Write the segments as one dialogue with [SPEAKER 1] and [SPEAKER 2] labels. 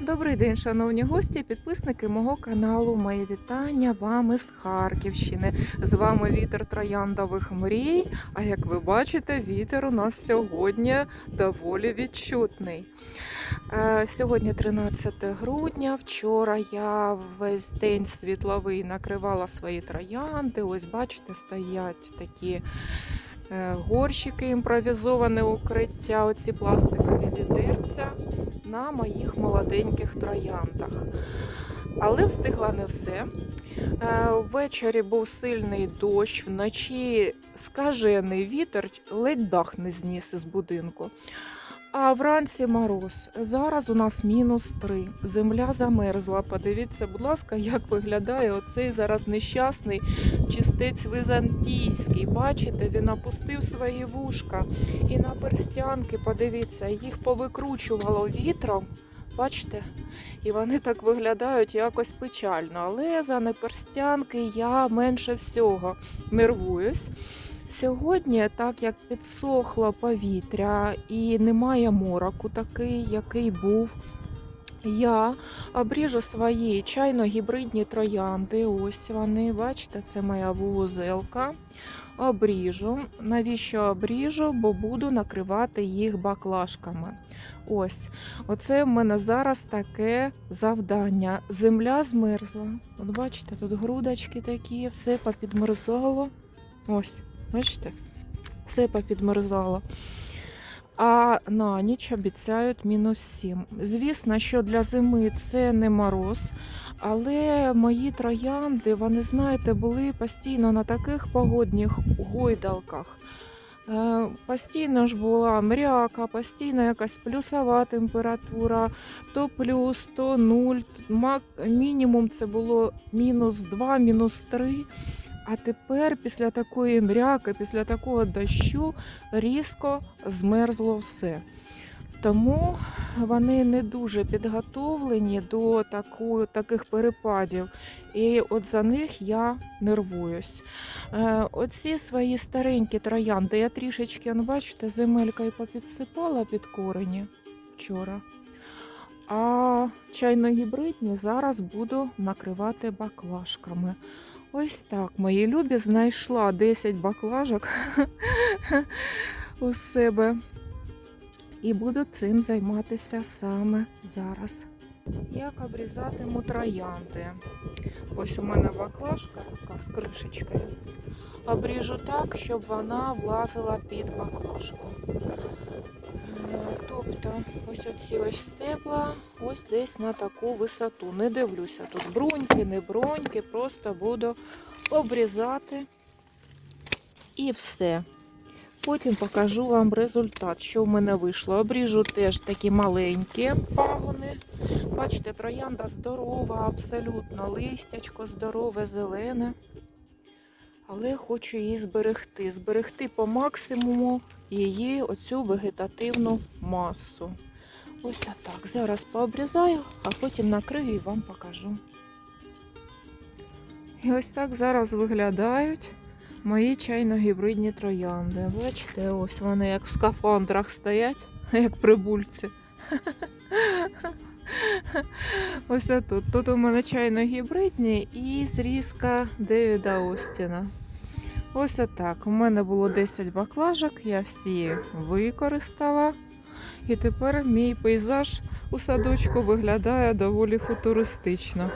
[SPEAKER 1] Добрий день, шановні гості, підписники мого каналу. Моє вітання вам із Харківщини. З вами вітер трояндових мрій. А як ви бачите, вітер у нас сьогодні доволі відчутний. Е, Сьогодні 13 грудня. Вчора я весь день світловий накривала свої троянди. Ось бачите, стоять такі е, горщики, імпровізоване укриття, оці пластикові відерця на моїх молоденьких трояндах. Але встигла не все. Е, Ввечері був сильний дощ, вночі скажений вітер, ледь дах не зніс із будинку. А вранці мороз. Зараз у нас мінус 3. Земля замерзла. Подивіться, будь ласка, як виглядає оцей зараз нещасний чистець византійський. Бачите, він опустив свої вушка. І на перстянки, подивіться, їх повикручувало вітром. Бачите? І вони так виглядають якось печально. Але за неперстянки я менше всього нервуюсь. Сьогодні, так як підсохло повітря і немає мороку такий, який був, я обріжу свої чайно-гібридні троянди. Ось вони, бачите, це моя вузелка. Обріжу. Навіщо обріжу? Бо буду накривати їх баклажками. Ось, оце в мене зараз таке завдання. Земля змерзла. От бачите, тут грудочки такі, все попідмерзало. Ось, бачите, все попідмерзало. А на ніч обіцяють мінус 7. Звісно, що для зими це не мороз, але мої троянди, вони, знаєте, були постійно на таких погодних гойдалках. Е, Постійно ж була мряка, постійно якась плюсова температура, то плюс, то нуль. Мінімум це було мінус 2, мінус 3. А тепер, після такої мряки, після такого дощу, різко змерзло все. Тому вони не дуже підготовлені до таку, таких перепадів. І от за них я нервуюсь. Е, оці свої старенькі троянди я трішечки, ну, бачите, земелькою попідсипала під корені вчора. А чайно-гібридні зараз буду накривати баклажками. Ось так, мої любі, знайшла 10 баклажок у себе. І буду цим займатися саме зараз. Як обрізатиму троянди. Ось у мене баклажка така з кришечкою. Обріжу так, щоб вона влазила під баклажку. Е, Тобто ось оці ось стебла, ось десь на таку висоту. Не дивлюся тут бруньки, не броньки, просто буду обрізати і все. Потім покажу вам результат, що в мене вийшло. Обріжу теж такі маленькі пагони. Бачите, троянда здорова, абсолютно листячко здорове, зелене. Але хочу її зберегти. Зберегти по максимуму її оцю вегетативну масу. Ось так. Зараз пообрізаю, а потім накрию і вам покажу. І ось так зараз виглядають мої чайно-гібридні троянди. Бачите, ось вони як в скафандрах стоять, як прибульці. Ось тут. Тут у мене чайно-гібридні і зрізка Девіда Остіна. Ось так. У мене було 10 баклажок, я всі використала. І тепер мій пейзаж у садочку виглядає доволі футуристично.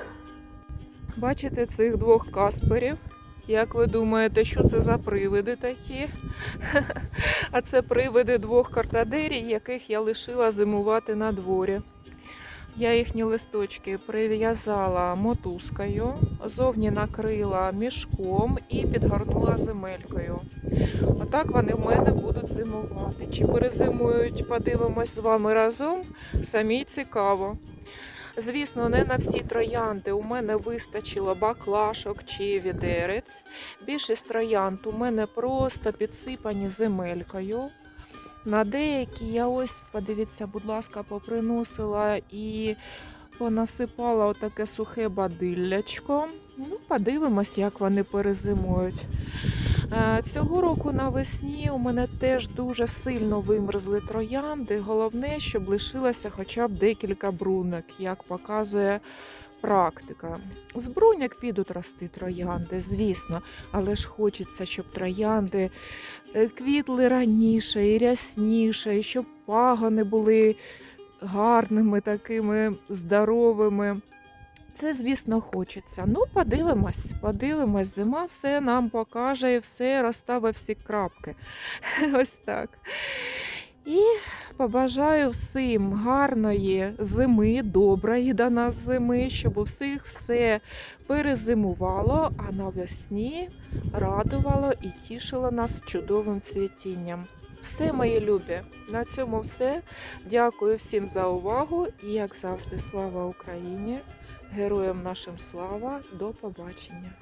[SPEAKER 1] Бачите цих двох касперів? Як ви думаєте, що це за привиди такі? А це привиди двох картадерій, яких я лишила зимувати на дворі. Я їхні листочки прив'язала мотузкою, зовні накрила мішком і підгорнула земелькою. Отак вони в мене будуть зимувати. Чи перезимують, подивимось з вами разом. Самі цікаво. Звісно, не на всі троянди у мене вистачило баклашок чи відерець. Більшість троянд у мене просто підсипані земелькою. На деякі я ось, подивіться, будь ласка, поприносила і понасипала отаке сухе бадиллячко. Ну, подивимось, як вони перезимують. Е, Цього року навесні у мене теж дуже сильно вимерзли троянди. Головне, щоб лишилося хоча б декілька брунок, як показує практика. З бруньок підуть рости троянди, звісно, але ж хочеться, щоб троянди е, квітли раніше і рясніше, і щоб пагони були гарними, такими здоровими. Це, звісно, хочеться. Ну, подивимось, подивимось. Зима все нам покаже і все розставить всі крапки. Ось так. І побажаю всім гарної зими, доброї до нас зими, щоб у всіх все перезимувало, а навесні радувало і тішило нас чудовим цвітінням. Все, мої любі, на цьому все. Дякую всім за увагу і, як завжди, слава Україні! Героям нашим слава! До побачення!